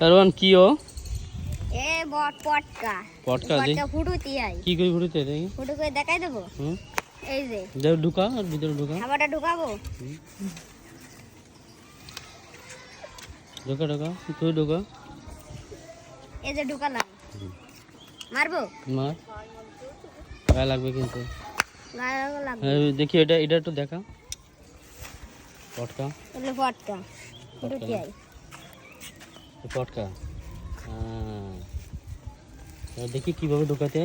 কারণ কি ও? এ বট পটকা। পটকা দেখ ফুটুতি আই। কি করে ঘুরতে দেখি ফুটু করে দেখাই দেবো? হুম। এই যে। যাও ঢুকা আর ভিতরে ঢুকা। খাবারটা ঢুকাবো? ঢুকা ঢুকা। তুই ঢুকা। এই যে ঢুকালাম। মারবো? মার। গায়ে লাগবে কিন্তু। দেখি এটা এটা একটু দেখা। পটকা। পটকা। ফুটুতি আই। পটকা। হ্যাঁ। দেখি কীভাবে ঢুকাতে।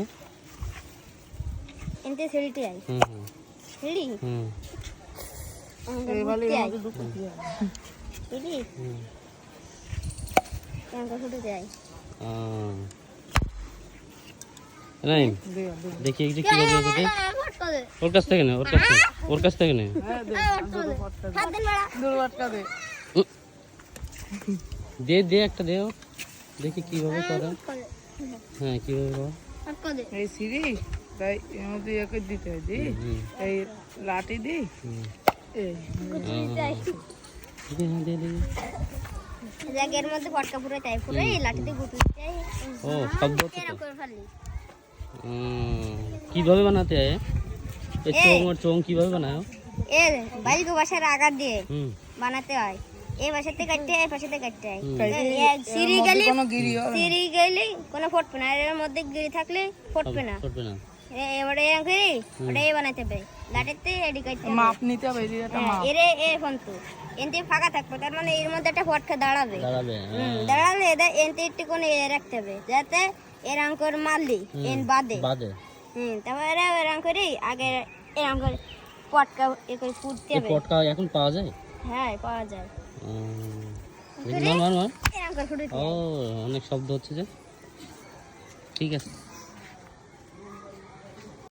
এনতে সিঁড়িটি আই হুম হুম। সিঁড়ি হুম। ফুটুতি আই সিঁড়ি হুম। কেমন ফুটুতি আই আহ। দেখি ওর কাছ থেকে নে ওর কাছ থেকে ওর কাছ থেকে নে। দে। দে একটা দেও দেখি কীভাবে করে। পটকা হ্যাঁ কীভাবে করে। এই সিঁড়ি তাই এর মধ্যে একে দিতে হয় দি। এই লাঠি দি। এই দে হ্যাঁ, দে দে। জায়গার মধ্যে পটকা পুরো তাই পুরো এই লাঠিতে গুটুতে চাই ও করে কীভাবে বানাতে হয়? এই চোং আর চোং কীভাবে বানায়? এ বাইলকে বাসার আগার দিয়ে বানাতে হয়। এই বাসাতে কাটতে হয় এই পাশাতে কাটতে হয় সিঁড়ি গেলে হয়। সিঁড়ি গেলে কোনো ফুটবে না আর এর মধ্যে গিরি থাকলে ফুটবে না। করবে না। এ- এবারে এরকম করে ওটাই বানাতে হবে। লাঠিতে এডি কাটতে হবে। মাপ নিতে হবে এই হ্যাঁ, মাপ। এরে এ ফন্তু এনতে ফাঁকা থাকবে তার মানে এর মধ্যে একটা ফটকা দাঁড়াবে। দাঁড়াবে দাঁড়ালে এদের এনতে একটু কোনো এ রাখতে হবে যাতে এরকম করে মারলি এন বাদে। বাদে। হুম তারপরে এরকম করে আগে এরকম করে পটকা এ করে ফুটতে হবে। পটকা এখন পাওয়া যায়? হ্যাঁ পাওয়া যায়। মার মার মার এরকম করে ফুটে ও অনেক শব্দ হচ্ছে যে। ঠিক আছে।